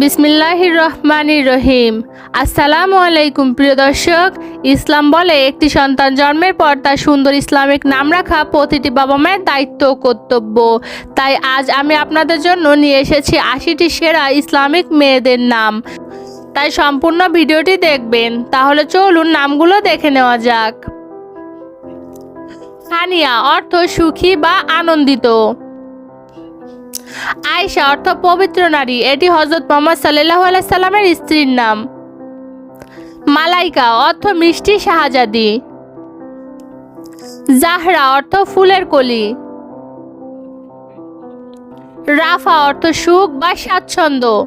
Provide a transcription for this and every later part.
বিসমিল্লাহির রহমানির রহিম আসসালামু আলাইকুম প্রিয় দর্শক। ইসলাম বলে, একটি সন্তান জন্মের পর তার সুন্দর ইসলামিক নাম রাখা প্রতিটি বাবা মায়ের দায়িত্ব কর্তব্য। তাই আজ আমি আপনাদের জন্য নিয়ে এসেছি আশিটি সেরা ইসলামিক মেয়েদের নাম। তাই সম্পূর্ণ ভিডিওটি দেখবেন। তাহলে চলুন নামগুলো দেখে নেওয়া যাক। সানিয়া অর্থ সুখী বা আনন্দিত। আয়েশা অর্থ পবিত্র নারী। এটি হজরত মোহাম্মদ সাল্লাহ সাল্লামের স্ত্রীর নাম। মালাইকা অর্থ মিষ্টি শাহজাদি। জাহরা অর্থ ফুলের কলি। রাফা অর্থ সুখ বা স্বাচ্ছন্দ্য।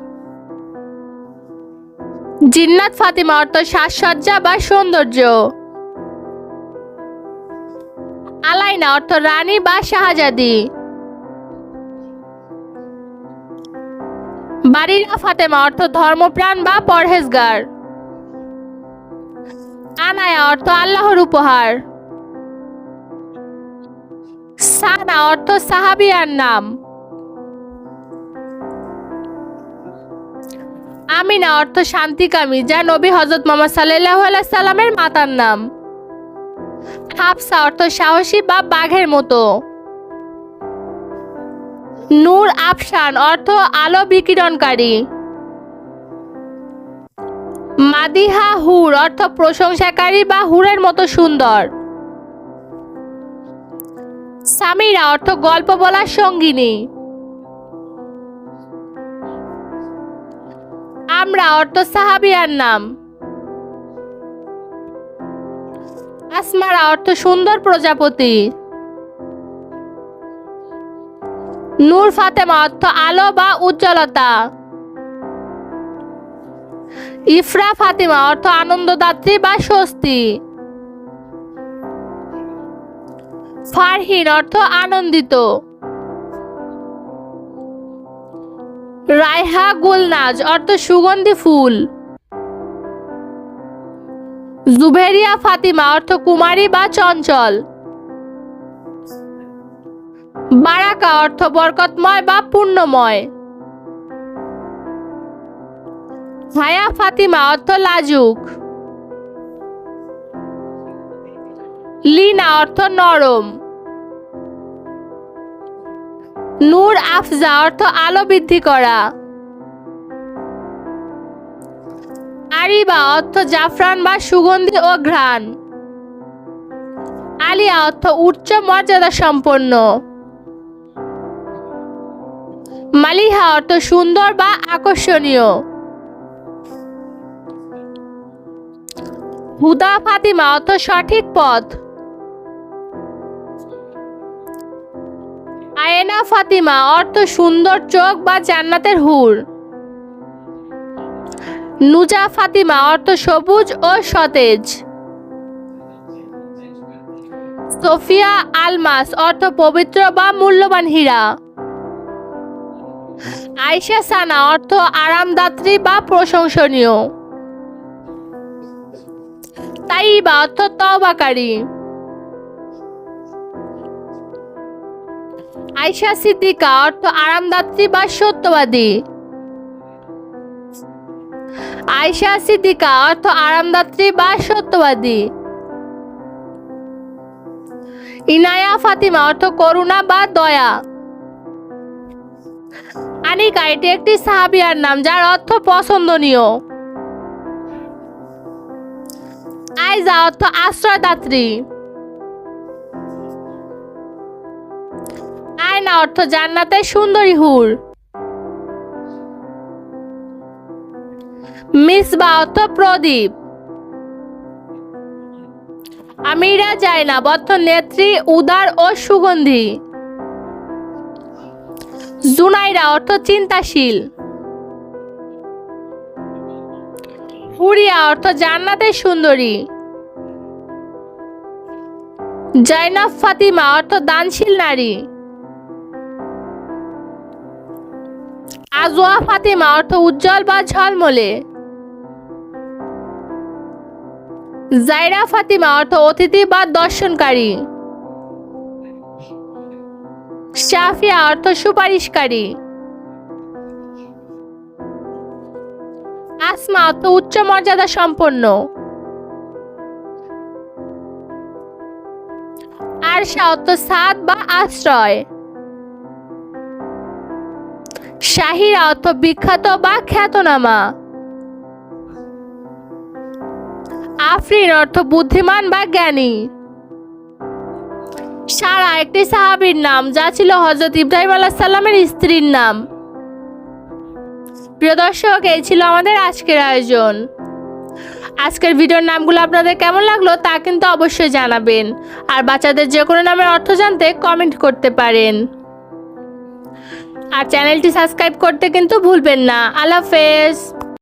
জিন্নাত ফাতিমা অর্থ সাজসজ্জা বা সৌন্দর্য। আলাইনা অর্থ রানী বা শাহজাদি। বাড়িরা ফাতেমা অর্থ ধর্মপ্রাণ বা পরহেজগার। আনায়া অর্থ আল্লাহর উপহার। সানা অর্থ সাহাবিয়ার নাম। আমিনা অর্থ শান্তিকামী, যা নবী হজরত মোহাম্মদ সাল্লাহ সাল্লামের মাতার নাম। হাফসা অর্থ সাহসী বা বাঘের মতো। নূর আফসান অর্থ আলো বিকিরণকারী। মাদিহা হুর, অর্থ প্রশংসাকারী বা হুরের মতো সুন্দর। সামিরা, অর্থ গল্প বলার সঙ্গিনী। আমরা, অর্থ সাহাবিয়ার নাম। আসমারা, অর্থ সুন্দর প্রজাপতি। নূর ফাতেমা অর্থ আলো বা উজ্জ্বলতা। ইফরা ফাতিমা অর্থ আনন্দদাত্রী বা স্বস্তি। ফারহিন অর্থ আনন্দিত। রায়হা গুলনাজ অর্থ সুগন্ধি ফুল। জুবেরিয়া ফাতিমা অর্থ কুমারী বা চঞ্চল। বারাকা অর্থ বরকতময় বা পূর্ণময়। হায়া ফাতিমা অর্থ লাজুক। লিনা অর্থ নরম। নূর আফজা অর্থ আলো বৃদ্ধি করা। আরিবা অর্থ জাফরান বা সুগন্ধি ও ঘ্রাণ। আলিয়া অর্থ উচ্চ মর্যাদা সম্পন্ন। মালিহা অর্থ সুন্দর বা আকর্ষণীয়। হুদা ফাতিমা অর্থ সঠিক পথ। আয়েনা ফাতিমা অর্থ সুন্দর চোখ বা জান্নাতের হুর। নুজা ফাতিমা অর্থ সবুজ ও সতেজ। সোফিয়া আলমাস অর্থ পবিত্র বা মূল্যবান হীরা। আয়শা সানা, অর্থ আরামদাত্রী বা প্রশংসনীয়। তাইবা, অর্থ তবাকারী আয়শা সিদ্দিকা, অর্থ আরামদাত্রী বা সত্যবাদী। আয়শা সিদ্দিকা, অর্থ আরামদাত্রী বা সত্যবাদী। ইনায়া ফাতিমা, অর্থ করুণা বা দয়া। আনিকা এটি একটি সাহাবিয়ার নাম, যার অর্থ পছন্দনীয়। আইজা অর্থ আশ্রয়দাত্রী। আয়না অর্থ জান্নাতের সুন্দরী হুর। মিসবা, অর্থ প্রদীপ। আমিরা যায় না অর্থ নেত্রী, উদার ও সুগন্ধি। জুনাইরা অর্থ চিন্তাশীল। হুরিয়া অর্থ জান্নাতের সুন্দরী। জয়নাব ফাতিমা অর্থ দানশীল নারী। আজওয়া ফাতিমা অর্থ উজ্জ্বল বা ঝলমলে। জাইরা ফাতিমা অর্থ অতিথি বা দর্শনকারী। শাফিয়া অর্থ সুপারিশকারী। আসমা অর্থ উচ্চ মর্যাদা সম্পন্ন। আরশা অর্থ সাদ বা আশ্রয়। শাহিরা অর্থ বিখ্যাত বা খ্যাতনামা। আফরিন অর্থ বুদ্ধিমান বা জ্ঞানী। সারা একটি সাহাবীর নাম, যা ছিল হজরত ইব্রাহিম আলাহ সাল্লামের স্ত্রীর নাম। প্রিয় দর্শক, এই ছিল আমাদের আজকের আয়োজন। আজকের ভিডিওর নামগুলো আপনাদের কেমন লাগল তা কিন্তু অবশ্যই জানাবেন। আর বাচ্চাদের যে কোনো নামের অর্থ জানতে কমেন্ট করতে পারেন। আর চ্যানেলটি সাবস্ক্রাইব করতে কিন্তু ভুলবেন না। আল্লাহ হাফেজ।